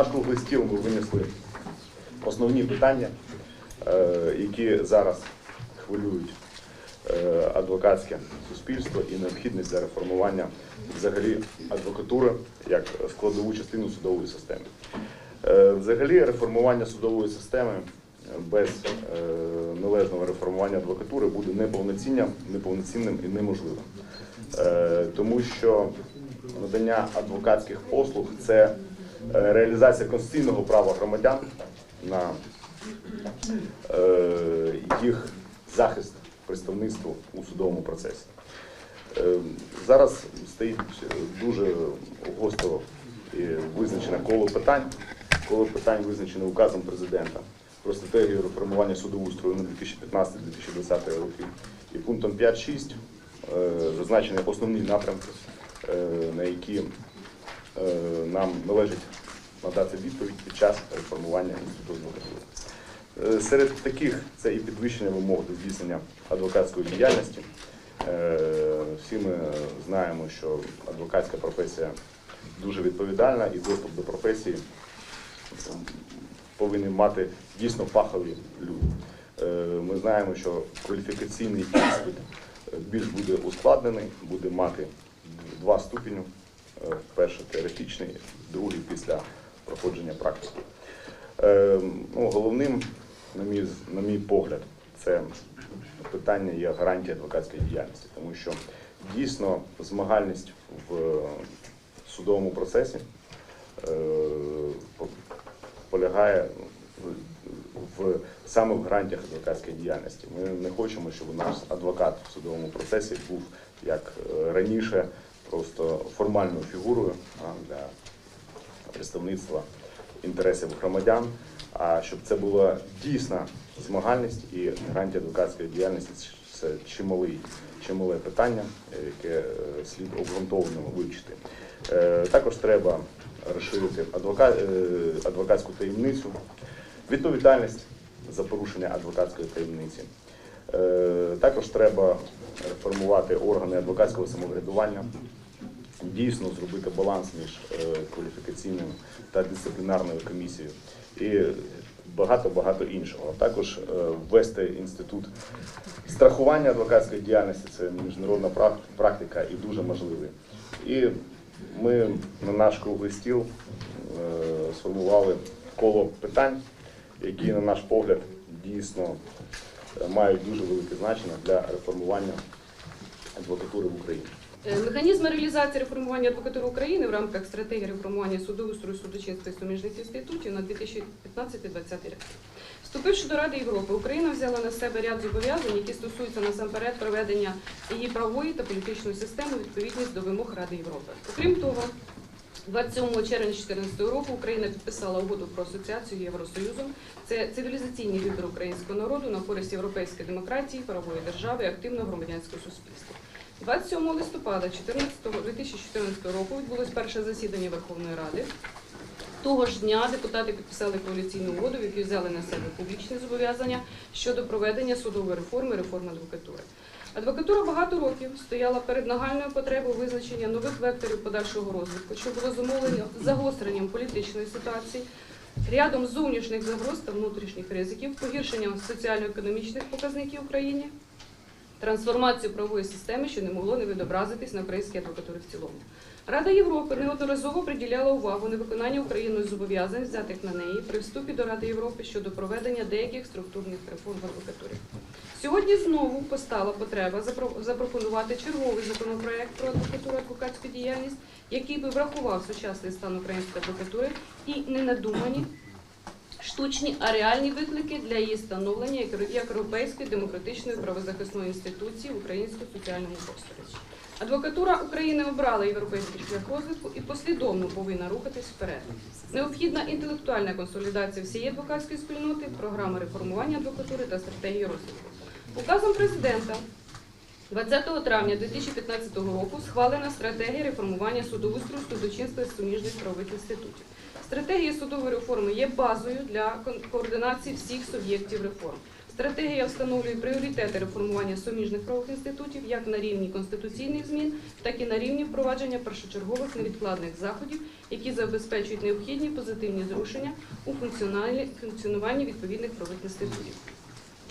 наш круглий ми винесли основні питання, е, які зараз хвилюють е, адвокатське суспільство і необхідність для реформування взагалі адвокатури як складову частину судової системи. Е, Взагалі реформування судової системи без належного реформування адвокатури буде неповноцінним, неповноцінним і неможливим. Тому що надання адвокатських послуг це реалізація конституційного права громадян на е, їх захист представництву у судовому процесі. Е, Зараз стоїть дуже гостро визначене коло питань. Коло питань визначене указом президента про стратегію реформування судоустрою на 2015-2020 роки. І пунктом 5.6 е, зазначені основні напрямки, е, на які е, нам належить надати відповідь під час реформування інституту адвокатури. Е, Серед таких це і підвищення вимог до здійснення адвокатської діяльності. Е, Всі ми знаємо, що адвокатська професія дуже відповідальна і доступ до професії повинні мати дійсно фахові люди. Е, Ми знаємо, що кваліфікаційний іспит е, більш буде ускладнений, буде мати два ступені. Е, Перший теоретичний, другий після проходження практики. Е, Ну, головним, на мій, на мій погляд, це питання є гарантія адвокатської діяльності, тому що дійсно змагальність в судовому процесі е, полягає в, в саме в гарантіях адвокатської діяльності. Ми не хочемо, щоб у нас адвокат в судовому процесі був як е, раніше, просто формальною фігурою для представництва інтересів громадян, а щоб це була дійсна змагальність і гарантія адвокатської діяльності це чималий, чимале питання, яке е, слід обґрунтовано вивчити. Е, Також треба розширити е, адвокатську таємницю, відповідальність за порушення адвокатської таємниці. Також треба реформувати органи адвокатського самоврядування, дійсно зробити баланс між е, кваліфікаційною та дисциплінарною комісією і багато-багато іншого. Також е, ввести інститут страхування адвокатської діяльності це міжнародна практика і дуже можливий. І ми на наш круглий стіл е, сформували коло питань, які, на наш погляд, дійсно мають дуже велике значення для реформування адвокатури в Україні. Е, Механізми реалізації реформування адвокатури України в рамках стратегії реформування судоустрою, судочинства і суміжних інститутів на 2015-2020 рік. Вступивши до Ради Європи, Україна взяла на себе ряд зобов'язань, які стосуються насамперед проведення її правової та політичної системи відповідність до вимог Ради Європи. Окрім того, 27 червня 2014 року Україна підписала угоду про асоціацію з Євросоюзом. Це цивілізаційний вибір українського народу на користь європейської демократії, правової держави і активного громадянського суспільства. 27 листопада 14 2014 року відбулось перше засідання Верховної Ради. Того ж дня депутати підписали коаліційну угоду, в якій взяли на себе публічні зобов'язання щодо проведення судової реформи, реформи адвокатури. Адвокатура багато років стояла перед нагальною потребою визначення нових векторів подальшого розвитку, що було зумовлено загостренням політичної ситуації, рядом зовнішніх загроз та внутрішніх ризиків, погіршенням соціально-економічних показників в країні, трансформацію правової системи, що не могло не відобразитись на українській адвокатурі в цілому. Рада Європи неодноразово приділяла увагу на виконання Україною зобов'язань, взятих на неї при вступі до Ради Європи щодо проведення деяких структурних реформ в адвокатурі. Сьогодні знову постала потреба запро- запропонувати черговий законопроект про адвокатуру адвокатську діяльність, який би врахував сучасний стан української адвокатури і ненадумані штучні, а реальні виклики для її становлення як європейської демократичної правозахисної інституції в українському соціальному просторі. Адвокатура України обрала європейський шлях розвитку і послідовно повинна рухатись вперед. Необхідна інтелектуальна консолідація всієї адвокатської спільноти, програма реформування адвокатури та стратегії розвитку. Указом президента 20 травня 2015 року схвалена стратегія реформування судоустрою, судочинства і суміжних правових інститутів. Стратегія судової реформи є базою для координації всіх суб'єктів реформ. Стратегія встановлює пріоритети реформування суміжних правових інститутів як на рівні конституційних змін, так і на рівні впровадження першочергових невідкладних заходів, які забезпечують необхідні позитивні зрушення у функціонуванні відповідних правових інститутів.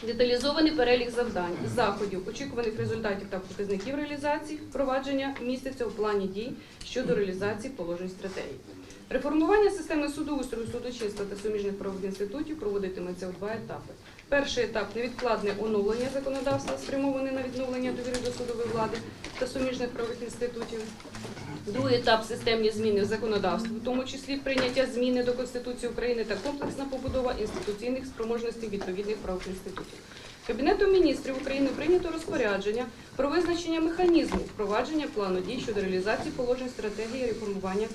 Деталізований перелік завдань, заходів, очікуваних результатів та показників реалізації впровадження містяться у плані дій щодо реалізації положень стратегії. Реформування системи судоустрою, судочинства та суміжних правових інститутів проводитиметься у два етапи. Перший етап невідкладне оновлення законодавства, спрямоване на відновлення довіри до судової влади та суміжних правових інститутів. Другий етап системні зміни в законодавстві, в тому числі прийняття зміни до Конституції України та комплексна побудова інституційних спроможностей відповідних правових інститутів. Кабінетом міністрів України прийнято розпорядження про визначення механізму впровадження плану дій щодо реалізації положень стратегії реформування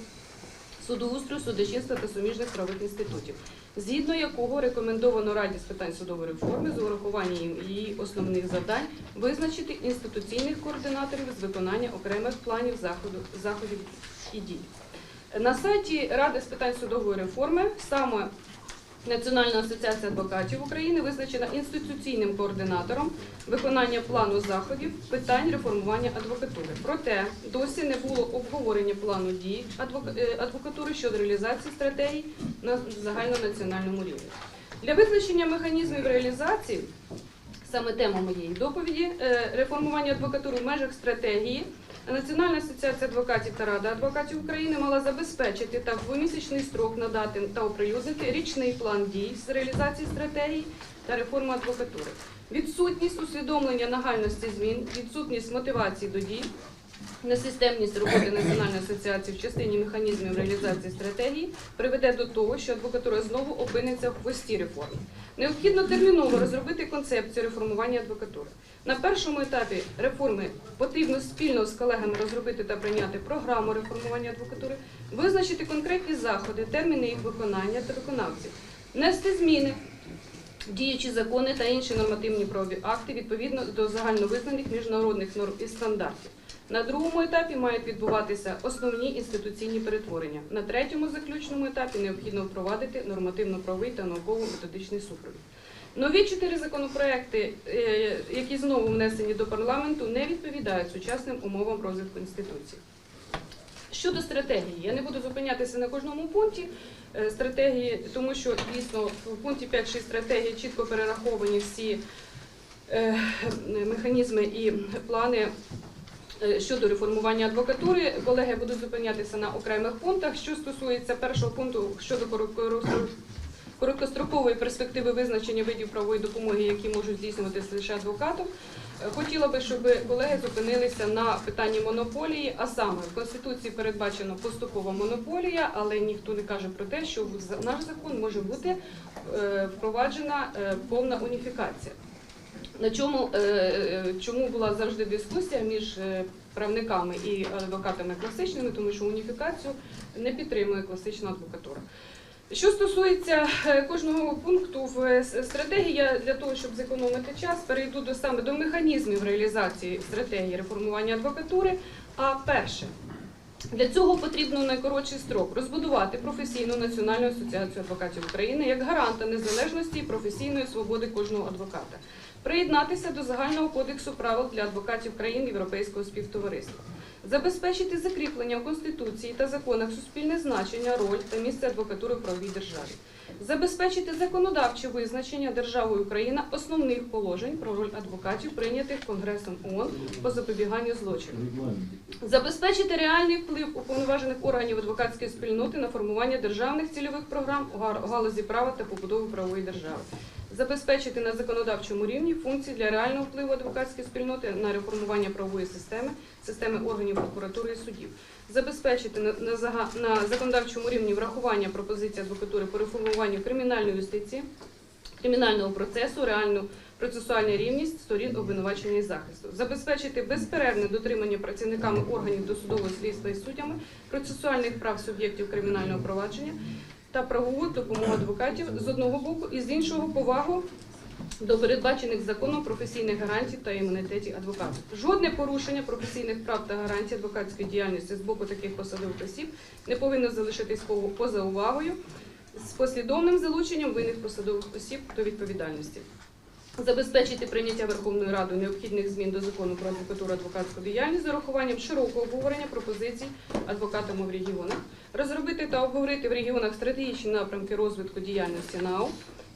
судоустрою, судочинства та суміжних правових інститутів, згідно якого рекомендовано Раді з питань судової реформи з урахуванням її основних завдань визначити інституційних координаторів з виконання окремих планів заходу, заходів і дій. На сайті Ради з питань судової реформи саме Національна асоціація адвокатів України визначена інституційним координатором виконання плану заходів питань реформування адвокатури. Проте досі не було обговорення плану дій е, адвокатури щодо реалізації стратегій на загальнонаціональному рівні. Для визначення механізмів реалізації саме тема моєї доповіді е, реформування адвокатури в межах стратегії. Національна асоціація адвокатів та Рада адвокатів України мала забезпечити та в двомісячний строк надати та оприлюднити річний план дій з реалізації стратегії та реформи адвокатури. Відсутність усвідомлення нагальності змін, відсутність мотивації до дій, несистемність роботи Національної асоціації в частині механізмів реалізації стратегії приведе до того, що адвокатура знову опиниться в хвості реформи. Необхідно терміново розробити концепцію реформування адвокатури. На першому етапі реформи потрібно спільно з колегами розробити та прийняти програму реформування адвокатури, визначити конкретні заходи, терміни їх виконання та виконавців, внести зміни діючі закони та інші нормативні правові акти відповідно до загальновизнаних міжнародних норм і стандартів. На другому етапі мають відбуватися основні інституційні перетворення. На третьому заключному етапі необхідно впровадити нормативно-правовий та науково-методичний супровід. Нові чотири законопроекти, е, які знову внесені до парламенту, не відповідають сучасним умовам розвитку інституцій. Щодо стратегії, я не буду зупинятися на кожному пункті е, стратегії, тому що дійсно в пункті 5.6 стратегії чітко перераховані всі е, механізми і плани щодо реформування адвокатури. Колеги будуть зупинятися на окремих пунктах. Що стосується першого пункту щодо короткострокової перспективи визначення видів правової допомоги, які можуть здійснюватися лише адвокатом. Е, Хотіла би, щоб колеги зупинилися на питанні монополії, а саме в Конституції передбачено поступова монополія, але ніхто не каже про те, що наш закон може бути е, впроваджена е, повна уніфікація. На чому чому була завжди дискусія між правниками і адвокатами класичними, тому що уніфікацію не підтримує класична адвокатура. Що стосується е, кожного пункту в е, стратегії, я для того, щоб зекономити час, перейду до саме до механізмів реалізації стратегії реформування адвокатури. А перше, для цього потрібно в найкоротший строк розбудувати професійну національну асоціацію адвокатів України як гаранта незалежності і професійної свободи кожного адвоката, приєднатися до загального кодексу правил для адвокатів країн Європейського співтовариства, забезпечити закріплення в Конституції та законах суспільне значення, роль та місце адвокатури в правовій державі, забезпечити законодавче визначення державою Україна основних положень про роль адвокатів, прийнятих Конгресом ООН по запобіганню злочину. Забезпечити реальний вплив уповноважених органів адвокатської спільноти на формування державних цільових програм у галузі права та побудови правової держави. Забезпечити на законодавчому рівні функції для реального впливу адвокатської спільноти на реформування правової системи, системи органів прокуратури і судів. Забезпечити на, на, на законодавчому рівні врахування пропозицій адвокатури по реформуванню кримінальної юстиції, кримінального процесу, реальну процесуальну рівність сторін обвинувачення і захисту, забезпечити безперервне дотримання працівниками органів досудового слідства і суддями процесуальних прав суб'єктів кримінального провадження та правову допомогу адвокатів з одного боку і з іншого повагу до передбачених законом професійних гарантій та імунітетів адвокатів. Жодне порушення професійних прав та гарантій адвокатської діяльності з боку таких посадових осіб не повинно залишитись поза увагою з послідовним залученням винних посадових осіб до відповідальності. Забезпечити прийняття Верховною Радою необхідних змін до закону про адвокатуру адвокатську діяльність з урахуванням широкого обговорення пропозицій адвокатами в регіонах, розробити та обговорити в регіонах стратегічні напрямки розвитку діяльності НАУ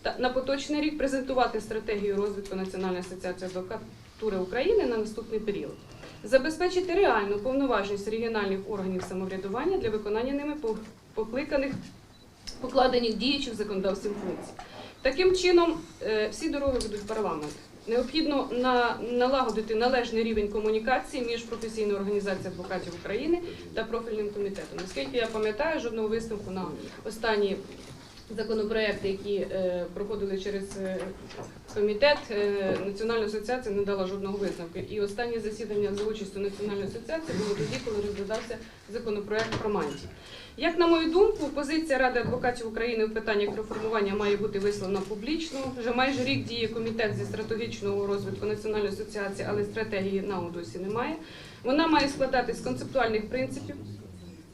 та на поточний рік презентувати стратегію розвитку Національної асоціації адвокатури України на наступний період. Забезпечити реальну повноважність регіональних органів самоврядування для виконання ними покликаних покладених діючих законодавців функцій. Таким чином, е, всі дороги ведуть парламент. Необхідно на, налагодити належний рівень комунікації між професійною організацією адвокатів України та профільним комітетом. Наскільки я пам'ятаю, жодного висновку на останні законопроекти, які е, проходили через е, комітет, е, Національна асоціація не дала жодного висновку. І останнє засідання за участю Національної асоціації було тоді, коли розглядався законопроект про мантії. Як на мою думку, позиція Ради адвокатів України в питаннях реформування має бути висловлена публічно. Вже майже рік діє комітет зі стратегічного розвитку Національної асоціації, але стратегії НАУ досі немає. Вона має складатись з концептуальних принципів,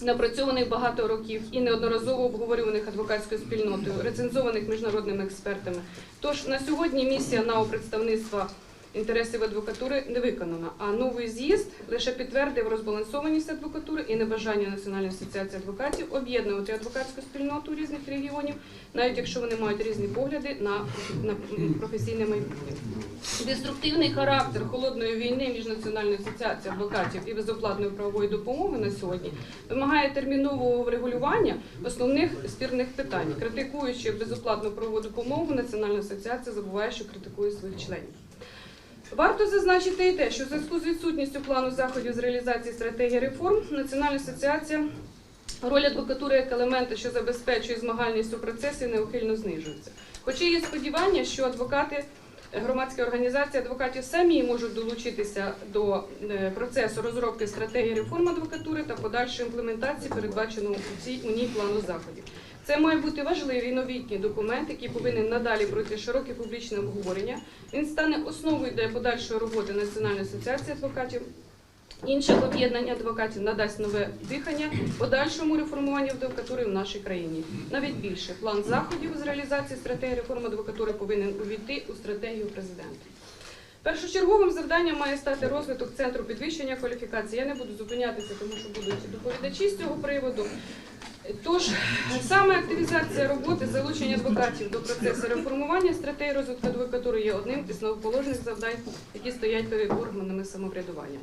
напрацьованих багато років і неодноразово обговорюваних адвокатською спільнотою, рецензованих міжнародними експертами. Тож на сьогодні місія НАО представництва інтересів адвокатури не виконана. А новий з'їзд лише підтвердив розбалансованість адвокатури і небажання Національної асоціації адвокатів об'єднувати адвокатську спільноту різних регіонів, навіть якщо вони мають різні погляди на, на професійне майбутнє. Деструктивний характер холодної війни між Національною асоціацією адвокатів і безоплатної правової допомоги на сьогодні вимагає термінового врегулювання основних спірних питань. Критикуючи безоплатну правову допомогу, Національна асоціація забуває, що критикує своїх членів. Варто зазначити і те, що в зв'язку з відсутністю плану заходів з реалізації стратегії реформ Національна асоціація роль адвокатури як елемента, що забезпечує змагальність у процесі, неухильно знижується. Хоча є сподівання, що адвокати, громадські організації адвокатів самі можуть долучитися до е, процесу розробки стратегії реформ адвокатури та подальшої імплементації, передбаченого у цій у ній плану заходів. Це має бути важливий новітній документ, який повинен надалі пройти широке публічне обговорення. Він стане основою для подальшої роботи Національної асоціації адвокатів. Інших об'єднань адвокатів надасть нове дихання подальшому реформуванню адвокатури в нашій країні. Навіть більше план заходів з реалізації стратегії реформи адвокатури повинен увійти у стратегію президента. Першочерговим завданням має стати розвиток центру підвищення кваліфікації. Я не буду зупинятися, тому що будуть доповідачі з цього приводу. Тож саме активізація роботи, залучення адвокатів до процесу реформування стратегії розвитку адвокатури є одним із новоположних завдань, які стоять перед органами самоврядування.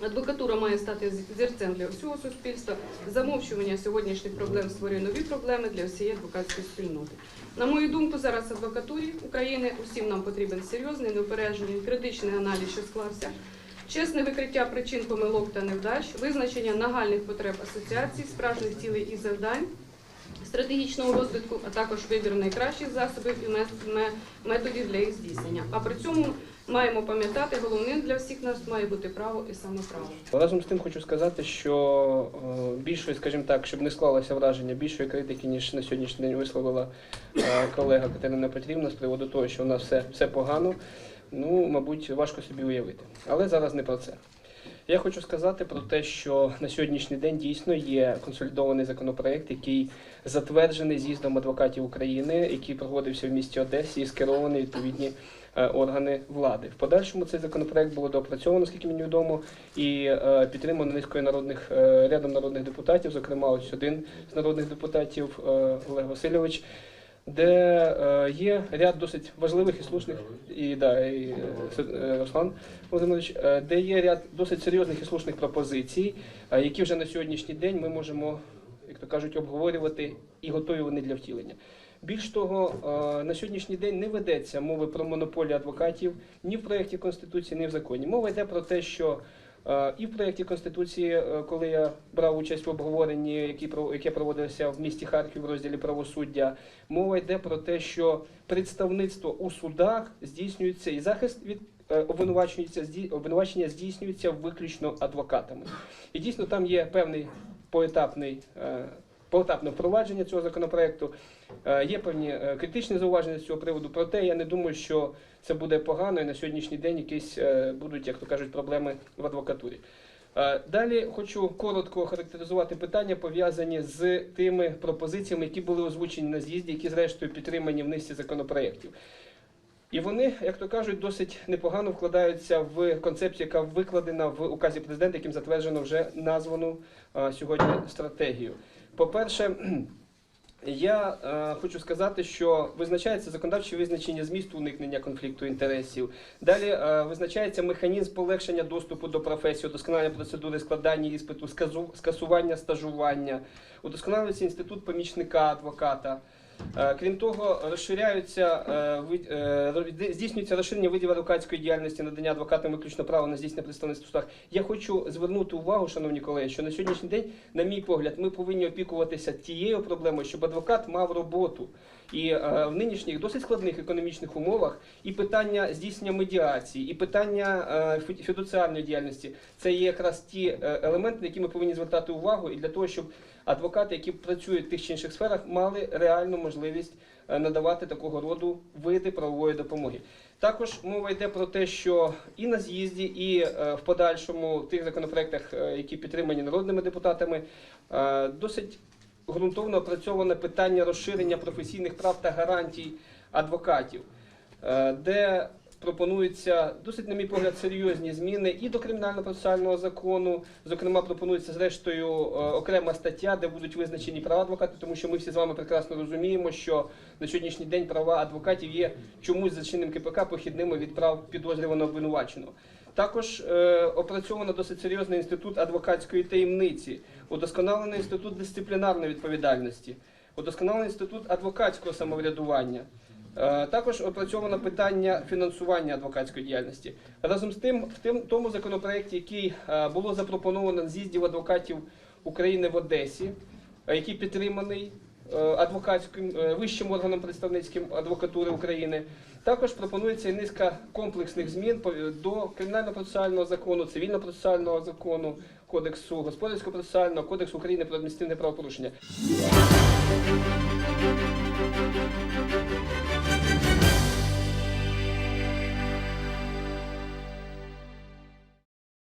Адвокатура має стати зірцем для всього суспільства. Замовчування сьогоднішніх проблем створює нові проблеми для всієї адвокатської спільноти. На мою думку, зараз адвокатурі України усім нам потрібен серйозний, неупереджений, критичний аналіз, що склався, чесне викриття причин помилок та невдач, визначення нагальних потреб асоціацій, справжніх цілей і завдань. Стратегічного розвитку, а також вибір найкращих засобів і мет- методів для їх здійснення. А при цьому маємо пам'ятати, головним для всіх нас має бути право і саме право. Разом з тим хочу сказати, що е, більшої, скажімо так, щоб не склалося враження більшої критики, ніж на сьогоднішній день висловила е, колега Катерина Петрівна з приводу того, що у нас все, все погано, ну, мабуть, важко собі уявити. Але зараз не про це. Я хочу сказати про те, що на сьогоднішній день дійсно є консолідований законопроект, який затверджений з'їздом адвокатів України, який проводився в місті Одесі і скерований відповідні е, органи влади. В подальшому цей законопроект було доопрацьовано, скільки мені відомо, і е, підтримано низкою народних е, рядом народних депутатів, зокрема, ось один з народних депутатів Олег Васильович. Де е, є ряд досить важливих і слушних, і, да, і е, е, Руслан Володимирович, де є ряд досить серйозних і слушних пропозицій, які вже на сьогоднішній день ми можемо, як то кажуть, обговорювати і готові вони для втілення. Більш того, на сьогоднішній день не ведеться мови про монополію адвокатів ні в проєкті Конституції, ні в законі. Мова йде про те, що і в проєкті Конституції, е, коли я брав участь в обговоренні, яке проводилося в місті Харків в розділі правосуддя, мова йде про те, що представництво у судах здійснюється і захист від е, обвинувачення здійснюється виключно адвокатами. І дійсно там є певний поетапний. Поетапне впровадження цього законопроекту Е, є певні е, критичні зауваження з цього приводу. Проте я не думаю, що це буде погано і на сьогоднішній день якісь е, будуть, як то кажуть, проблеми в адвокатурі. Далі хочу коротко охарактеризувати питання, пов'язані з тими пропозиціями, які були озвучені на з'їзді, які зрештою підтримані в низці законопроєктів. І вони, як то кажуть, досить непогано вкладаються в концепцію, яка викладена в указі президента, яким затверджено вже названу сьогодні стратегію. По-перше, я е, хочу сказати, що визначається законодавче визначення змісту уникнення конфлікту інтересів. Далі е, визначається механізм полегшення доступу до професії, удосконалення процедури складання іспиту, сказу- скасування стажування, удосконалюється інститут помічника адвоката. Е, Крім того, розширяються е, е, здійснюється розширення видів адвокатської діяльності, надання адвокатам виключно права на здійснення представництва в судах. Я хочу звернути увагу, шановні колеги, що на сьогоднішній день, на мій погляд, ми повинні опікуватися тією проблемою, щоб адвокат мав роботу. І в нинішніх досить складних економічних умовах і питання здійснення медіації, і питання фі- фідуціарної діяльності це є якраз ті елементи, на які ми повинні звертати увагу, і для того, щоб адвокати, які працюють в тих чи інших сферах, мали реальну можливість е, надавати такого роду види правової допомоги. Також мова йде про те, що і на з'їзді, і е, в подальшому в тих законопроектах, е, які підтримані народними депутатами, досить ґрунтовно опрацьоване питання розширення професійних прав та гарантій адвокатів, де пропонуються досить, на мій погляд, серйозні зміни і до кримінально-процесуального закону. Зокрема, пропонується зрештою е, окрема стаття, де будуть визначені права адвокатів, тому що ми всі з вами прекрасно розуміємо, що на сьогоднішній день права адвокатів є чомусь за чинним КПК похідними від прав підозрюваного обвинуваченого. Також е, опрацьовано досить серйозний інститут адвокатської таємниці, удосконалений інститут дисциплінарної відповідальності, удосконалений інститут адвокатського самоврядування. Е, також опрацьовано питання фінансування адвокатської діяльності. Разом з тим, в тим, тому законопроекті, який е, було запропоновано на з'їздів адвокатів України в Одесі, е, який підтриманий адвокатським вищим органом представницьким адвокатури України, також пропонується низка комплексних змін до кримінально-процесуального закону, цивільно-процесуального закону, кодексу господарського процесуального кодексу України про адміністративне правопорушення.